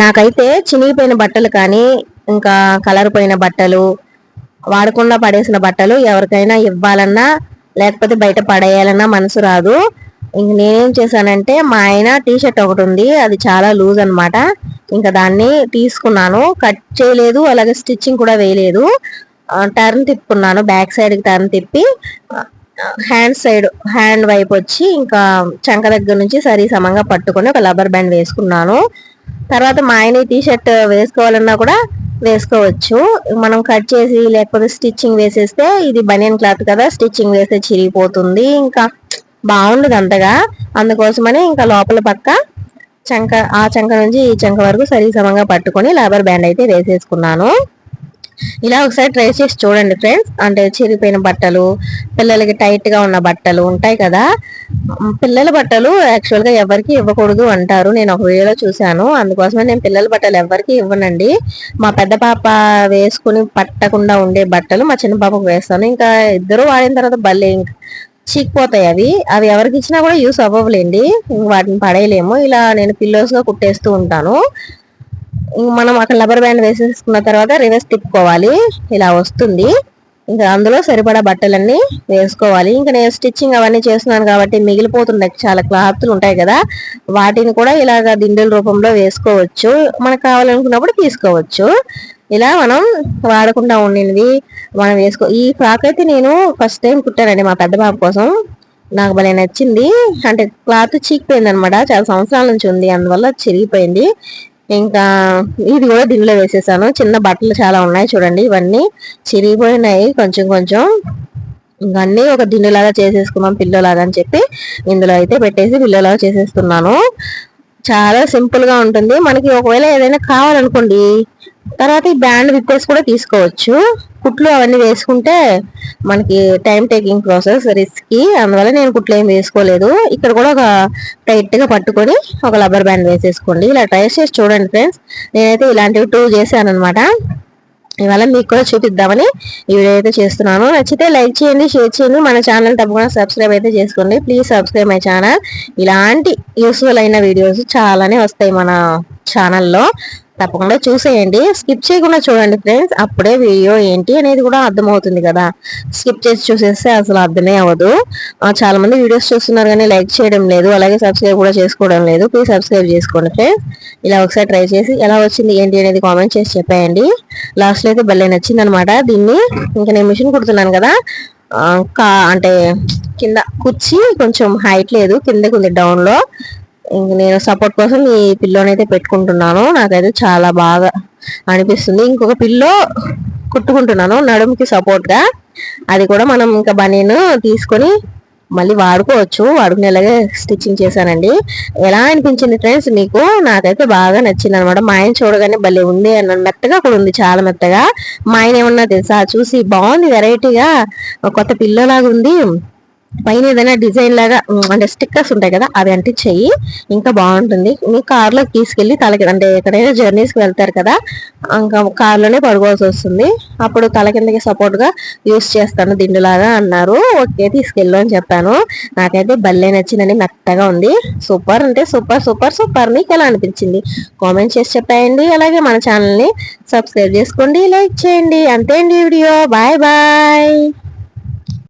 నాకైతే చినిగిపోయిన బట్టలు కానీ ఇంకా కలర్ పోయిన బట్టలు వాడకుండా పడేసిన బట్టలు ఎవరికైనా ఇవ్వాలన్నా లేకపోతే బయట పడేయాలన్నా మనసు రాదు. ఇంక నేనేం చేశానంటే మా ఆయన టీ షర్ట్ ఒకటి ఉంది అది చాలా లూజ్ అనమాట ఇంకా దాన్ని తీసుకున్నాను. కట్ చేయలేదు అలాగే స్టిచ్చింగ్ కూడా వేయలేదు. టర్న్ తిప్పుకున్నాను బ్యాక్ సైడ్కి టర్న్ తిప్పి హ్యాండ్ సైడ్ హ్యాండ్ వైపు వచ్చి ఇంకా చంక దగ్గర నుంచి సరి సమంగా పట్టుకొని ఒక లబ్బర్ బ్యాండ్ వేసుకున్నాను. తర్వాత మా ఆయన టీ షర్ట్ వేసుకోవాలన్నా కూడా వేసుకోవచ్చు. మనం కట్ చేసి లేకపోతే స్టిచ్చింగ్ వేసేస్తే ఇది బనియన్ క్లాత్ కదా స్టిచ్చింగ్ వేస్తే చిరిగిపోతుంది. ఇంకా బాగుండదు అంతగా. అందుకోసమని ఇంకా లోపల పక్క చంక ఆ చంక నుంచి ఈ చంక వరకు సరిసమంగా పట్టుకొని లేబర్ బ్యాండ్ అయితే వేసేసుకున్నాను. ఇలా ఒకసారి ట్రై చేసి చూడండి ఫ్రెండ్స్. అంటే చిరిగిపోయిన బట్టలు పిల్లలకి టైట్గా ఉన్న బట్టలు ఉంటాయి కదా. పిల్లల బట్టలు యాక్చువల్గా ఎవరికి ఇవ్వకూడదు అంటారు. నేను ఒక వీడియోలో చూశాను. అందుకోసమే నేను పిల్లల బట్టలు ఎవరికి ఇవ్వనండి. మా పెద్ద పాప వేసుకుని పట్టకుండా ఉండే బట్టలు మా చిన్న పాపకు వేస్తాను. ఇంకా ఇద్దరు వాడిన తర్వాత బల్లే చీకిపోతాయి అవి. అవి ఎవరికి ఇచ్చినా కూడా యూస్ అవ్వలేండి వాటిని పడేయలేము. ఇలా నేను పిల్లోస్గా కుట్టేస్తూ ఉంటాను. మనం అక్కడ రబ్బర్ బ్యాండ్ వేసేసుకున్న తర్వాత రివర్స్ తిప్పుకోవాలి. ఇలా వస్తుంది. ఇంకా అందులో సరిపడా బట్టలన్నీ వేసుకోవాలి. ఇంకా నేను స్టిచ్చింగ్ అవన్నీ చేస్తున్నాను కాబట్టి మిగిలిపోతున్నాయి చాలా క్లాత్లు ఉంటాయి కదా వాటిని కూడా ఇలాగ దిండుల రూపంలో వేసుకోవచ్చు. మనకు కావాలనుకున్నప్పుడు తీసుకోవచ్చు. ఇలా మనం వాడకుండా ఉండినవి మనం వేసుకో ఈ ఫ్రాక్ అయితే నేను ఫస్ట్ టైం కుట్టానండి మా పెద్ద బాబు కోసం. నాకు భలే నచ్చింది. అంటే క్లాత్ చీకిపోయింది అనమాట చాలా సంవత్సరాల నుంచి ఉంది. అందువల్ల చిరిగిపోయింది. ఇంకా ఇది కూడా దీనిలో వేసేసాను. చిన్న బట్టలు చాలా ఉన్నాయి చూడండి. ఇవన్నీ చిరిగిపోయినాయి కొంచెం కొంచెం. ఇవన్నీ ఒక దిండులాగా చేసేసుకున్నాం పిల్లలాగా అని చెప్పి ఇందులో అయితే పెట్టేసి పిల్లలాగా చేసేస్తున్నాను. చాలా సింపుల్గా ఉంటుంది. మనకి ఒకవేళ ఏదైనా కావాలనుకోండి తర్వాత ఈ బ్యాండ్ విప్పేసి కూడా తీసుకోవచ్చు. కుట్లు అవన్నీ వేసుకుంటే మనకి టైం టేకింగ్ ప్రాసెస్ రిస్క్ అందువల్ల నేను కుట్లు ఏం వేసుకోలేదు. ఇక్కడ కూడా ఒక టైట్గా పట్టుకొని ఒక లబ్బర్ బ్యాండ్ వేసేసుకోండి. ఇలా ట్రై చేసి చూడండి ఫ్రెండ్స్ నేనైతే ఇలాంటివి టూ చేశాను అనమాట ఇవాళ మీకు కూడా చూపిద్దామని ఈ వీడియో అయితే చేస్తున్నాను. నచ్చితే లైక్ చేయండి షేర్ చేయండి. మన ఛానల్ తప్పకుండా సబ్స్క్రైబ్ అయితే చేసుకోండి. ప్లీజ్ సబ్స్క్రైబ్ మై ఛానల్ ఇలాంటి యూస్ఫుల్ అయిన వీడియోస్ చాలానే వస్తాయి మన ఛానల్లో తప్పకుండా చూసేయండి. స్కిప్ చేయకుండా చూడండి ఫ్రెండ్స్. అప్పుడే వీడియో ఏంటి అనేది కూడా అర్థమవుతుంది కదా. స్కిప్ చేసి చూసేస్తే అసలు అర్థమే అవ్వదు. చాలా మంది వీడియోస్ చూస్తున్నారు కానీ లైక్ చేయడం లేదు. అలాగే సబ్స్క్రైబ్ కూడా చేసుకోవడం లేదు. ప్లీజ్ సబ్స్క్రైబ్ చేసుకోండి ఫ్రెండ్స్. ఇలా ఒకసారి ట్రై చేసి ఎలా వచ్చింది ఏంటి అనేది కామెంట్ చేసి చెప్పేయండి. లాస్ట్లో అయితే భలే నచ్చింది అనమాట దీన్ని. ఇంకా నేను మిషన్ కుడుతున్నాను కదా. కా అంటే కింద కుర్చీ కొంచెం హైట్ లేదు. కిందకి ఉంది డౌన్లో ఇంక నేను సపోర్ట్ కోసం ఈ పిల్లోనైతే పెట్టుకుంటున్నాను. నాకైతే చాలా బాగా అనిపిస్తుంది. ఇంకొక పిల్లో కుట్టుకుంటున్నాను నడుముకి సపోర్ట్గా అది కూడా మనం ఇంకా బనీను తీసుకొని మళ్ళీ వాడుకోవచ్చు. వాడుకునేలాగే స్టిచ్చింగ్ చేశానండి. ఎలా అనిపించింది ఫ్రెండ్స్ మీకు? నాకైతే బాగా నచ్చింది అనమాట మా ఆయన చూడగానే భలే ఉంది అన్న మెత్తగా కూడా ఉంది చాలా మెత్తగా. మా ఆయన ఏమన్నా తెలుసా? చూసి బాగుంది వెరైటీగా కొత్త పిల్లలాగా ఉంది. పైన ఏదైనా డిజైన్ లాగా అంటే స్టిక్కర్స్ ఉంటాయి కదా అవి అంటించేయి ఇంకా బాగుంటుంది. మీ కార్లో తీసుకెళ్ళి తలకి అంటే ఎక్కడైనా జర్నీస్కి వెళ్తారు కదా ఇంకా కార్లోనే పడుకోవాల్సి వస్తుంది. అప్పుడు తల కిందకి సపోర్ట్గా యూస్ చేస్తాను దిండులాగా అన్నారు. ఓకే తీసుకెళ్ళు అని చెప్పాను. నాకైతే భలే నచ్చిందని మెత్తగా ఉంది. సూపర్ అంటే సూపర్ సూపర్ సూపర్. మీకు ఎలా అనిపించింది? కామెంట్ చేసి చెప్పేయండి. అలాగే మన ఛానల్ని సబ్స్క్రైబ్ చేసుకోండి లైక్ చేయండి. అంతే అండి వీడియో. Bye bye.